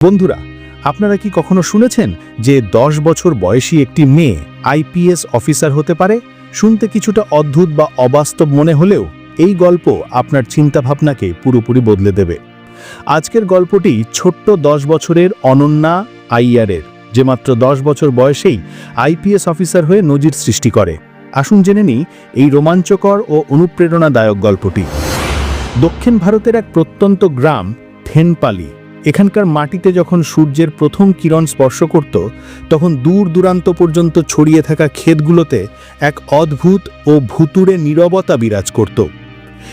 বন্ধুরা, আপনারা কি কখনো শুনেছেন যে দশ বছর বয়সী একটি মেয়ে আইপিএস অফিসার হতে পারে? শুনতে কিছুটা অদ্ভুত বা অবাস্তব মনে হলেও এই গল্প আপনার চিন্তাভাবনাকে পুরোপুরি বদলে দেবে। আজকের গল্পটি ছোট্ট দশ বছরের অনন্যা আইয়ারের, যে মাত্র দশ বছর বয়সেই আইপিএস অফিসার হয়ে নজির সৃষ্টি করে। আসুন জেনে নিই এই রোমাঞ্চকর ও অনুপ্রেরণাদায়ক গল্পটি। দক্ষিণ ভারতের এক প্রত্যন্ত গ্রাম, থেনপালি। এখানকার মাটিতে যখন সূর্যের প্রথম কিরণ স্পর্শ করত, তখন দূর দূরান্ত পর্যন্ত ছড়িয়ে থাকা ক্ষেতগুলোতে এক অদ্ভুত ও ভুতুড়ে নীরবতা বিরাজ করত।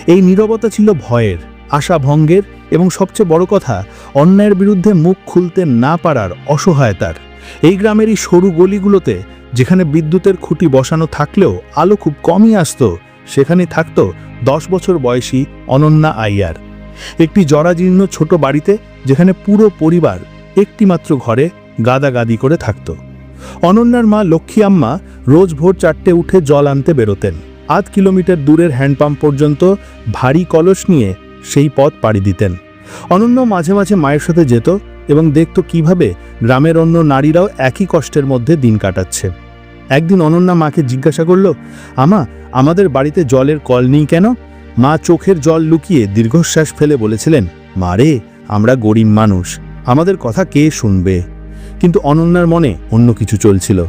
এই নীরবতা ছিল ভয়ের আশা ভঙ্গের এবং সবচেয়ে বড় কথা, অন্যায়ের বিরুদ্ধে মুখ খুলতে না পারার অসহায়তার। এই গ্রামের এই সরু গলিগুলোতে, যেখানে বিদ্যুতের খুঁটি বসানো থাকলেও আলো খুব কমই আসতো সেখানে থাকত দশ বছর বয়সী অনন্যা আইয়ার। একটি জরাজীর্ণ ছোট বাড়িতে যেখানে পুরো পরিবার একটিমাত্র ঘরে গাদাগাদি করে থাকত। অনন্যার মা লক্ষ্মী আম্মা রোজ ভোর চারটে উঠে জল আনতে বেরোতেন। আধ কিলোমিটার দূরের হ্যান্ডপাম্প পর্যন্ত ভারী কলস নিয়ে সেই পথ পাড়ি দিতেন। অনন্য মাঝে মাঝে মায়ের সাথে যেত এবং দেখত কীভাবে গ্রামের অন্য নারীরাও একই কষ্টের মধ্যে দিন কাটাচ্ছে। একদিন অনন্যা মাকে জিজ্ঞাসা করল, আমা, আমাদের বাড়িতে জলের কল নেই কেন? মা চোখের জল লুকিয়ে দীর্ঘশ্বাস ফেলে বলেছিলেন মারে আমরা গরিব মানুষ, আমাদের কথা কে শুনবে? কিন্তু অনন্যার মনে অন্য কিছু চলছিল।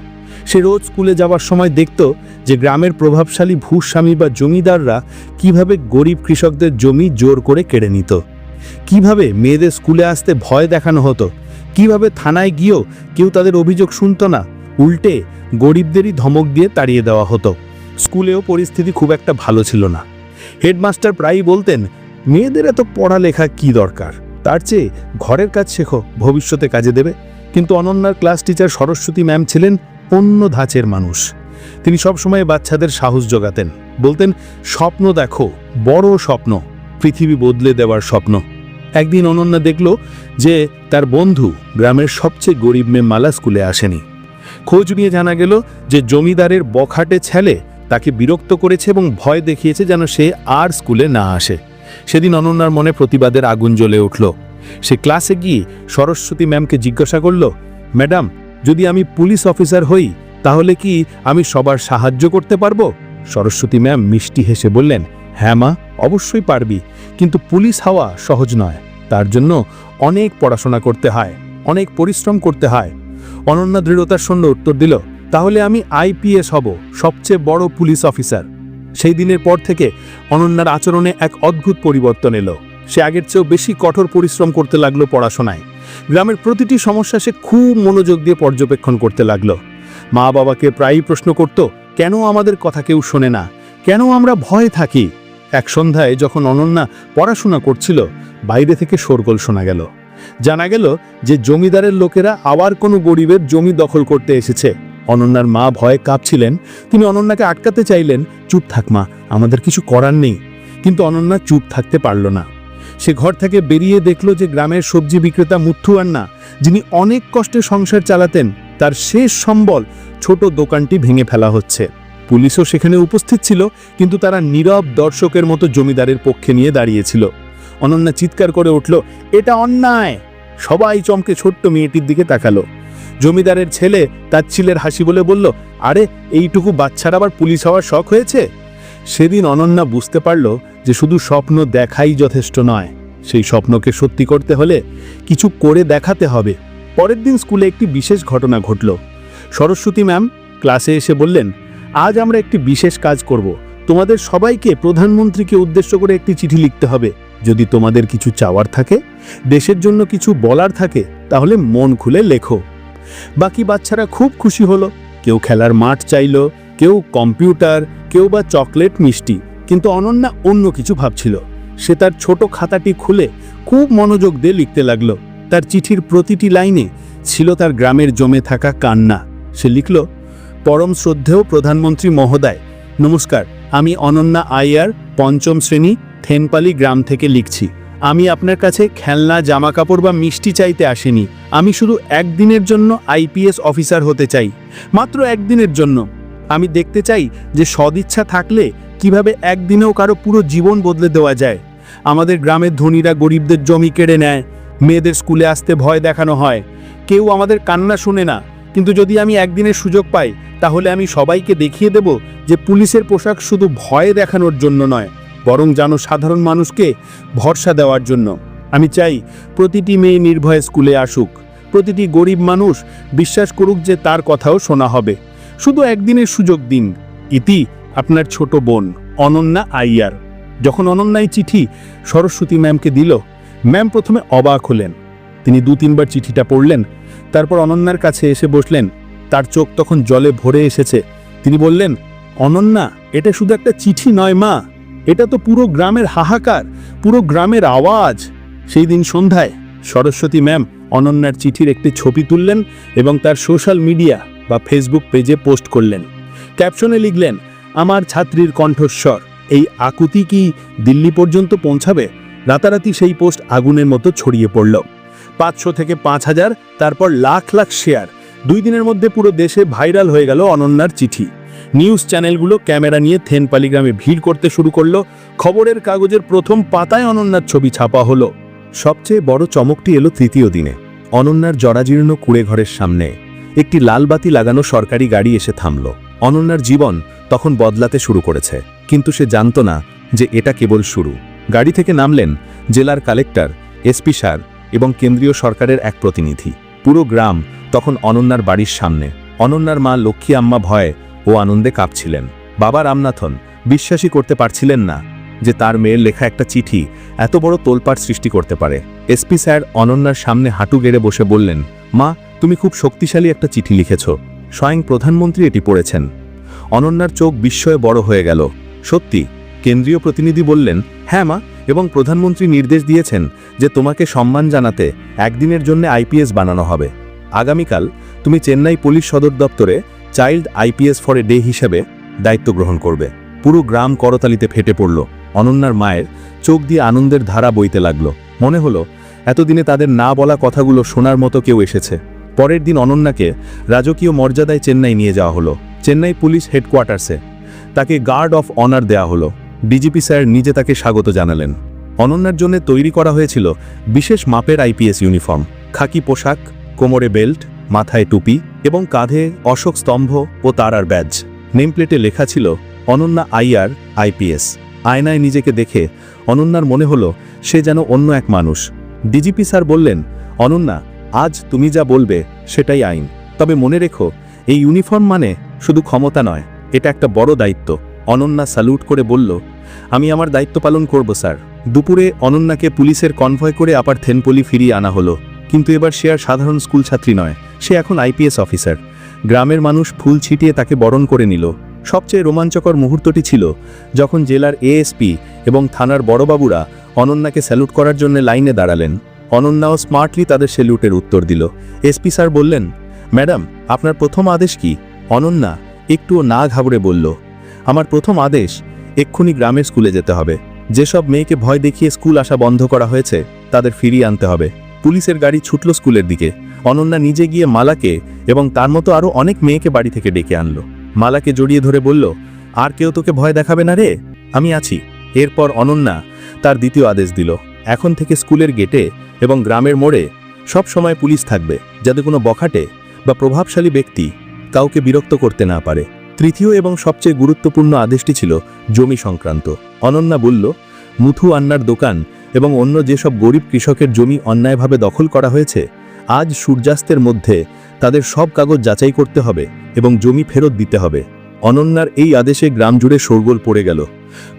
সে রোজ স্কুলে যাওয়ার সময় দেখত যে গ্রামের প্রভাবশালী ভূস্বামী বা জমিদাররা কীভাবে গরিব কৃষকদের জমি জোর করে কেড়ে নিত, কীভাবে মেয়েদের স্কুলে আসতে ভয় দেখানো হতো, কীভাবে থানায় গিয়েও কেউ তাদের অভিযোগ শুনত না, উল্টে গরিবদেরই ধমক দিয়ে তাড়িয়ে দেওয়া হতো। স্কুলেও পরিস্থিতি খুব একটা ভালো ছিল না। হেডমাস্টার প্রায়ই বলতেন, মেয়েদের এত পড়ালেখা কি দরকার? তার চেয়ে ঘরের কাজ শেখো, ভবিষ্যতে কাজে দেবে। কিন্তু অনন্যার ক্লাস টিচার সরস্বতী ম্যাম ছিলেন অন্য ধাঁচের মানুষ। তিনি সবসময় বাচ্চাদের সাহস জোগাতেন। বলতেন, স্বপ্ন দেখো, বড় স্বপ্ন, পৃথিবী বদলে দেওয়ার স্বপ্ন। একদিন অনন্যা দেখল যে তার বন্ধু গ্রামের সবচেয়ে গরিব মেয়ে মালা স্কুলে আসেনি। খোঁজ নিয়ে জানা গেল যে জমিদারের বখাটে ছেলে তাকে বিরক্ত করেছে এবং ভয় দেখিয়েছে যেন সে আর স্কুলে না আসে। সেদিন অনন্যার মনে প্রতিবাদের আগুন জ্বলে উঠল। সে ক্লাসে গিয়ে সরস্বতী ম্যামকে জিজ্ঞাসা করল, ম্যাডাম, যদি আমি পুলিশ অফিসার হই, তাহলে কি আমি সবার সাহায্য করতে পারব? সরস্বতী ম্যাম মিষ্টি হেসে বললেন হ্যাঁ মা, অবশ্যই পারবি, কিন্তু পুলিশ হওয়া সহজ নয়। তার জন্য অনেক পড়াশোনা করতে হয়, অনেক পরিশ্রম করতে হয়। অনন্যা দৃঢ়তার সঙ্গে উত্তর দিল তাহলে আমি আইপিএস হব, সবচেয়ে বড় পুলিশ অফিসার। সেই দিনের পর থেকে অনন্যার আচরণে এক অদ্ভুত পরিবর্তন এলো। সে আগের চেয়েও বেশি কঠোর পরিশ্রম করতে লাগল পড়াশোনায়। গ্রামের প্রতিটি সমস্যা সে খুব মনোযোগ দিয়ে পর্যবেক্ষণ করতে লাগল। মা বাবাকে প্রায়ই প্রশ্ন করত, কেন আমাদের কথা কেউ শোনে না? কেন আমরা ভয়ে থাকি? এক সন্ধ্যায় যখন অনন্যা পড়াশোনা করছিল, বাইরে থেকে শোরগোল শোনা গেল। জানা গেল যে জমিদারের লোকেরা আবার কোনো গরিবের জমি দখল করতে এসেছে। অনন্যার মা ভয়ে কাঁপছিলেন। তিনি অনন্যাকে আটকাতে চাইলেন, চুপ থাক মা, আমাদের কিছু করার নেই। কিন্তু অনন্যা চুপ থাকতে পারল না। সে ঘর থেকে বেরিয়ে দেখল যে গ্রামের সবজি বিক্রেতা মুথু আন্না, যিনি অনেক কষ্টে সংসার চালাতেন, তার শেষ সম্বল ছোট দোকানটি ভেঙে ফেলা হচ্ছে। পুলিশও সেখানে উপস্থিত ছিল, কিন্তু তারা নীরব দর্শকের মতো জমিদারের পক্ষে নিয়ে দাঁড়িয়েছিল। অনন্যা চিৎকার করে উঠল, এটা অন্যায়! সবাই চমকে ছোট্ট মেয়েটির দিকে তাকালো। জমিদারের ছেলে তার ছিলের হাসি বলে বলল, আরে, এইটুকু বাচ্চার আবার পুলিশ হওয়ার শখ হয়েছে? সেদিন অনন্যা বুঝতে পারল যে শুধু স্বপ্ন দেখাই যথেষ্ট নয়, সেই স্বপ্নকে সত্যি করতে হলে কিছু করে দেখাতে হবে। পরের দিন স্কুলে একটি বিশেষ ঘটনা ঘটল। সরস্বতী ম্যাম ক্লাসে এসে বললেন, আজ আমরা একটি বিশেষ কাজ করব। তোমাদের সবাইকে প্রধানমন্ত্রীকে উদ্দেশ্য করে একটি চিঠি লিখতে হবে। যদি তোমাদের কিছু চাওয়ার থাকে, দেশের জন্য কিছু বলার থাকে, তাহলে মন খুলে লেখো। বাকি বাচ্চারা খুব খুশি হলো। কেউ খেলার মাঠ চাইলো, কেউ কম্পিউটার, কেউ বা চকলেট মিষ্টি। কিন্তু অনন্যা অন্য কিছু ভাবছিল। সে তার ছোট খাতাটি খুলে খুব মনোযোগ দিয়ে লিখতে লাগল। তার চিঠির প্রতিটি লাইনে ছিল তার গ্রামের জমে থাকা কান্না। সে লিখল, পরম শ্রদ্ধেয় প্রধানমন্ত্রী মহোদয়, নমস্কার। আমি অনন্যা আইয়ার পঞ্চম শ্রেণি, থেনপালি গ্রাম থেকে লিখছি। আমি আপনার কাছে খেলনা জামা কাপড় বা মিষ্টি চাইতে আসিনি। আমি শুধু একদিনের জন্য আইপিএস অফিসার হতে চাই। মাত্র একদিনের জন্য। আমি দেখতে চাই যে সদিচ্ছা থাকলে কীভাবে একদিনেও কারও পুরো জীবন বদলে দেওয়া যায়। আমাদের গ্রামের ধনীরা গরিবদের জমি কেড়ে নেয়। মেয়েদের স্কুলে আসতে ভয় দেখানো হয়। কেউ আমাদের কান্না শুনে না। কিন্তু যদি আমি একদিনের সুযোগ পাই, তাহলে আমি সবাইকে দেখিয়ে দেব যে পুলিশের পোশাক শুধু ভয় দেখানোর জন্য নয়। বরং যেন সাধারণ মানুষকে ভরসা দেওয়ার জন্য। আমি চাই প্রতিটি মেয়ে নির্ভয়ে স্কুলে আসুক। প্রতিটি গরিব মানুষ বিশ্বাস করুক যে তার কথাও শোনা হবে। শুধু একদিনের সুযোগ দিন। ইতি আপনার ছোট বোন, অনন্যা আইয়ার। যখন অনন্যা এই চিঠি সরস্বতী ম্যামকে দিল, ম্যাম প্রথমে অবাক হলেন। তিনি দু তিনবার চিঠিটা পড়লেন, তারপর অনন্যার কাছে এসে বসলেন। তার চোখ তখন জলে ভরে এসেছে। তিনি বললেন, অনন্যা, এটা শুধু একটা চিঠি নয় মা। এটা তো পুরো গ্রামের হাহাকার, পুরো গ্রামের আওয়াজ। সেই দিন সন্ধ্যায় সরস্বতী ম্যাম অনন্যার চিঠির একটি ছবি তুললেন এবং তার সোশ্যাল মিডিয়া বা ফেসবুক পেজে পোস্ট করলেন। ক্যাপশনে লিখলেন, আমার ছাত্রীর কণ্ঠস্বর, এই আকুতি কি দিল্লি পর্যন্ত পৌঁছাবে? রাতারাতি সেই পোস্ট আগুনের মতো ছড়িয়ে পড়ল। পাঁচশো থেকে পাঁচ হাজার, তারপর লাখ লাখ শেয়ার। দুই দিনের মধ্যে পুরো দেশে ভাইরাল হয়ে গেল অনন্যার চিঠি। নিউজ চ্যানেলগুলো ক্যামেরা নিয়ে থেনপালি গ্রামে ভিড় করতে শুরু করল। খবরের কাগজের প্রথম পাতায় অনন্যার ছবি ছাপা হলো। সবচেয়ে বড় চমকটি এলো তৃতীয় দিনে। অনন্যার জরাজীর্ণ কুড়ে ঘরের সামনে একটি লাল বাতি লাগানো সরকারি গাড়ি এসে থামল। অনন্যার জীবন তখন বদলাতে শুরু করেছে, কিন্তু সে জানত না যে এটা কেবল শুরু। গাড়ি থেকে নামলেন জেলার কালেক্টর, এসপি স্যার এবং কেন্দ্রীয় সরকারের এক প্রতিনিধি। পুরো গ্রাম তখন অনন্যার বাড়ির সামনে। অনন্যার মা লক্ষ্মী আম্মা ভয়ে ও আনন্দে কাঁপছিলেন। বাবা রামনাথন, বিশ্বাসই করতে পারছিলেন না যে তার মেয়ের লেখা একটা চিঠি এত বড় তোলপাড় সৃষ্টি করতে পারে। এসপি স্যার অনন্যার সামনে হাঁটু গেড়ে বসে বললেন, মা, তুমি খুব শক্তিশালী একটা চিঠি লিখেছ। স্বয়ং প্রধানমন্ত্রী এটি পড়েছেন। অনন্যার চোখ বিস্ময়ে বড় হয়ে গেল। সত্যি? কেন্দ্রীয় প্রতিনিধি বললেন হ্যাঁ মা, এবং প্রধানমন্ত্রী নির্দেশ দিয়েছেন যে তোমাকে সম্মান জানাতে একদিনের জন্য আইপিএস বানানো হবে। আগামীকাল তুমি চেন্নাই পুলিশ সদর দপ্তরে child IPS for a day হিসেবে দায়িত্ব গ্রহণ করবে। পুরো গ্রাম করতালিতে ফেটে পড়ল। অনন্যার মায়ের চোখ দিয়ে আনন্দের ধারা বইতে লাগল। মনে হলো, এতদিনে তাদের না বলা কথাগুলো শোনার মতো কেউ এসেছে। পরের দিন অনন্যাকে রাজকীয় মর্যাদায় চেন্নাই নিয়ে যাওয়া হলো। চেন্নাই পুলিশ হেডকোয়ার্টার্সে তাকে গার্ড অফ অনার দেওয়া হলো। ডিজিপি স্যার নিজে তাকে স্বাগত জানালেন। অনন্যার জন্য তৈরি করা হয়েছিল বিশেষ মাপের আইপিএস ইউনিফর্ম। খাকি পোশাক, কোমরে বেল্ট মাথায় টুপি এবং কাঁধে অশোক স্তম্ভ ও তারার ব্যাজ। নেমপ্লেটে লেখা ছিল, অনন্যা আইআর, আইপিএস। আয়নায় নিজেকে দেখে অনন্যার মনে হলো, সে যেন অন্য এক মানুষ। ডিজিপি স্যার বললেন, অনন্যা, আজ তুমি যা বলবে সেটাই আইন। তবে মনে রেখো, এই ইউনিফর্ম মানে শুধু ক্ষমতা নয়, এটা একটা বড় দায়িত্ব। অনন্যা স্যালুট করে বলল, আমি আমার দায়িত্ব পালন করব, স্যার। দুপুরে অনন্যাকে পুলিশের কনভয় করে আবার থেনপলি ফিরিয়ে আনা হলো, কিন্তু এবার সে আর সাধারণ স্কুল ছাত্রী নয়। সে এখন আইপিএস অফিসার। গ্রামের মানুষ ফুল ছিটিয়ে তাকে বরণ করে নিল। সবচেয়ে রোমাঞ্চকর মুহূর্তটি ছিল যখন জেলার এএসপি এবং থানার বড়বাবুরা অনন্যাকে স্যালুট করার জন্য লাইনে দাঁড়ালেন। অনন্যাও স্মার্টলি তাদের স্যালুটের উত্তর দিল। এসপি স্যার বললেন, ম্যাডাম, আপনার প্রথম আদেশ কি? অনন্যা একটুও না ঘাবড়ে বলল, আমার প্রথম আদেশ, এক্ষুনি গ্রামের স্কুলে যেতে হবে। যেসব মেয়েকে ভয় দেখিয়ে স্কুল আসা বন্ধ করা হয়েছে, তাদের ফিরিয়ে আনতে হবে। পুলিশের গাড়ি ছুটল স্কুলের দিকে। অনন্যা নিজে গিয়ে মালাকে এবং তার মতো আরও অনেক মেয়েকে বাড়ি থেকে ডেকে আনলো। মালাকে জড়িয়ে ধরে বলল, আর কেউ তোকে ভয় দেখাবে না রে? আমি আছি। এরপর অনন্যা তার দ্বিতীয় আদেশ দিল। এখন থেকে স্কুলের গেটে এবং গ্রামের মোড়ে সব সময় পুলিশ থাকবে, যাতে কোনো বখাটে বা প্রভাবশালী ব্যক্তি কাউকে বিরক্ত করতে না পারে। তৃতীয় এবং সবচেয়ে গুরুত্বপূর্ণ আদেশটি ছিল জমি সংক্রান্ত। অনন্যা বলল, মুথু আন্নার দোকান এবং অন্য যেসব গরিব কৃষকের জমি অন্যায়ভাবে দখল করা হয়েছে আজ সূর্যাস্তের মধ্যে তাদের সব কাগজ যাচাই করতে হবে এবং জমি ফেরত দিতে হবে। অনন্যার এই আদেশে গ্রাম জুড়ে শোরগোল পড়ে গেল।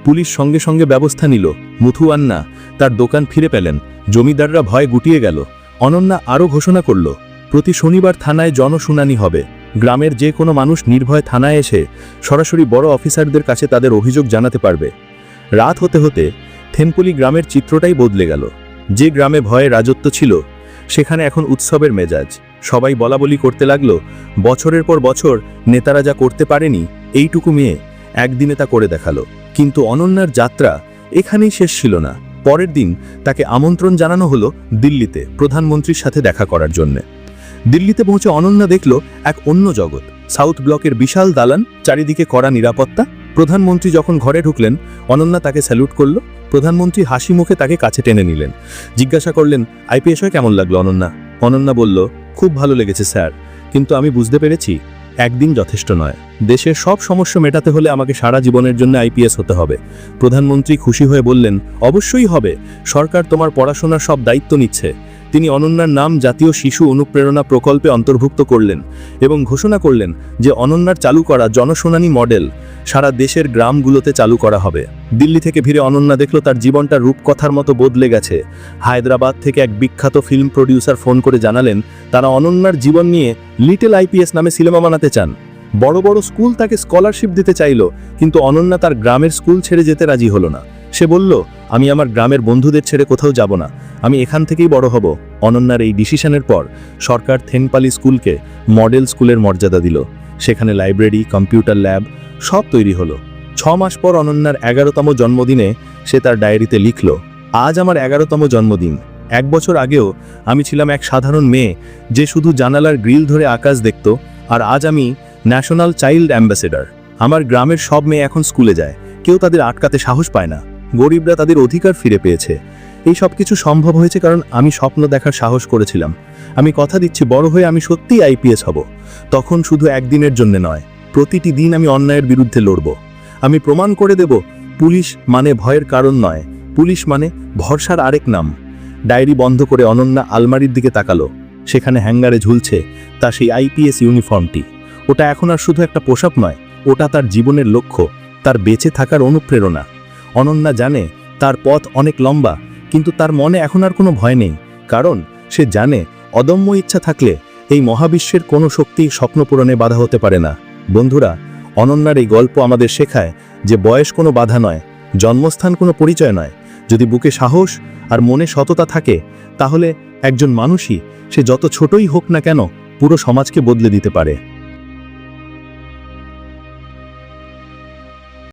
পুলিশ সঙ্গে সঙ্গে ব্যবস্থা নিল। মুথু আন্না তার দোকান ফিরে পেলেন। জমিদাররা ভয় গুটিয়ে গেল। অনন্যা আরও ঘোষণা করল, প্রতি শনিবার থানায় জনশুনানি হবে। গ্রামের যে কোনো মানুষ নির্ভয় থানায় এসে সরাসরি বড় অফিসারদের কাছে তাদের অভিযোগ জানাতে পারবে। রাত হতে হতে থেনপুলি গ্রামের চিত্রটাই বদলে গেল। যে গ্রামে ভয়ে রাজত্ব ছিল সেখানে এখন উৎসবের মেজাজ। সবাই বলাবলি করতে লাগল, বছরের পর বছর নেতারা যা করতে পারেনি, এইটুকু মেয়ে একদিনে তা করে দেখাল। কিন্তু অনন্যার যাত্রা এখানেই শেষ ছিল না। পরের দিন তাকে আমন্ত্রণ জানানো হলো দিল্লিতে প্রধানমন্ত্রীর সাথে দেখা করার জন্যে। দিল্লিতে পৌঁছে অনন্যা দেখল এক অন্য জগৎ। সাউথ ব্লকের বিশাল দালান, চারিদিকে কড়া নিরাপত্তা। প্রধানমন্ত্রী যখন ঘরে ঢুকলেন, অনন্যা তাকে স্যালুট করল প্রধানমন্ত্রী হাসি মুখে তাকে কাছে টেনে নিলেন। জিজ্ঞাসা করলেন, আইপিএস হয়ে কেমন লাগল অনন্যা? অনন্যা বলল, খুব ভালো লেগেছে স্যার, কিন্তু আমি বুঝতে পেরেছি, একদিন যথেষ্ট নয়। দেশের সব সমস্যা মেটাতে হলে আমাকে সারা জীবনের জন্য আইপিএস হতে হবে। প্রধানমন্ত্রী খুশি হয়ে বললেন, অবশ্যই হবে। সরকার তোমার পড়াশোনার সব দায়িত্ব নিচ্ছে। তিনি অনন্যার নাম জাতীয় শিশু অনুপ্রেরণা প্রকল্পে অন্তর্ভুক্ত করলেন এবং ঘোষণা করলেন যে অনন্যার চালু করা জনশুনানি মডেল সারা দেশের গ্রামগুলোতে চালু করা হবে। দিল্লি থেকে ভিড়ে অনন্যা দেখল তার জীবনটা রূপকথার মতো বদলে গেছে। হায়দ্রাবাদ থেকে এক বিখ্যাত ফিল্ম প্রডিউসার ফোন করে জানালেন, তারা অনন্যার জীবন নিয়ে লিটল আইপিএস নামে সিনেমা বানাতে চান। বড় বড় স্কুল তাকে স্কলারশিপ দিতে চাইল, কিন্তু অনন্যা তার গ্রামের স্কুল ছেড়ে যেতে রাজি হলো না। সে বলল, আমি আমার গ্রামের বন্ধুদের ছেড়ে কোথাও যাব না। আমি এখান থেকেই বড় হব। অনন্যার এই ডিসিশনের পর সরকার থেনপালি স্কুলকে মডেল স্কুলের মর্যাদা দিল। সেখানে লাইব্রেরি, কম্পিউটার ল্যাব সব তৈরি হলো। ছ মাস পর অনন্যার এগারোতম জন্মদিনে সে তার ডায়েরিতে লিখল, আজ আমার এগারোতম জন্মদিন। এক বছর আগেও আমি ছিলাম এক সাধারণ মেয়ে যে শুধু জানালার গ্রিল ধরে আকাশ দেখত আর আজ আমি ন্যাশনাল চাইল্ড অ্যাম্বাসেডর। আমার গ্রামের সব মেয়ে এখন স্কুলে যায়। কেউ তাদের আটকাতে সাহস পায় না। গরিবরা তাদের অধিকার ফিরে পেয়েছে। এই সব কিছু সম্ভব হয়েছে কারণ আমি স্বপ্ন দেখার সাহস করেছিলাম। আমি কথা দিচ্ছি, বড় হয়ে আমি সত্যিই আইপিএস হব। তখন শুধু একদিনের জন্য নয়, প্রতিটি দিন আমি অন্যায়ের বিরুদ্ধে লড়ব। আমি প্রমাণ করে দেব, পুলিশ মানে ভয়ের কারণ নয়, পুলিশ মানে ভরসার আরেক নাম। ডায়েরি বন্ধ করে অনন্যা আলমারির দিকে তাকালো। সেখানে হ্যাঙ্গারে ঝুলছে তার সেই আইপিএস ইউনিফর্মটি। ওটা এখন আর শুধু একটা পোশাক নয়, ওটা তার জীবনের লক্ষ্য, তার বেঁচে থাকার অনুপ্রেরণা। অনন্যা জানে, তার পথ অনেক লম্বা, কিন্তু তার মনে এখন আর কোনো ভয় নেই, কারণ সে জানে, অদম্য ইচ্ছা থাকলে এই মহাবিশ্বের কোনো শক্তি স্বপ্ন পূরণে বাধা হতে পারে না। বন্ধুরা অনন্যার এই গল্প আমাদের শেখায় যে বয়স কোনো বাধা নয়, জন্মস্থান কোনো পরিচয় নয়। যদি বুকে সাহস আর মনে সততা থাকে, তাহলে একজন মানুষই সে যত ছোটই হোক না কেন পুরো সমাজকে বদলে দিতে পারে।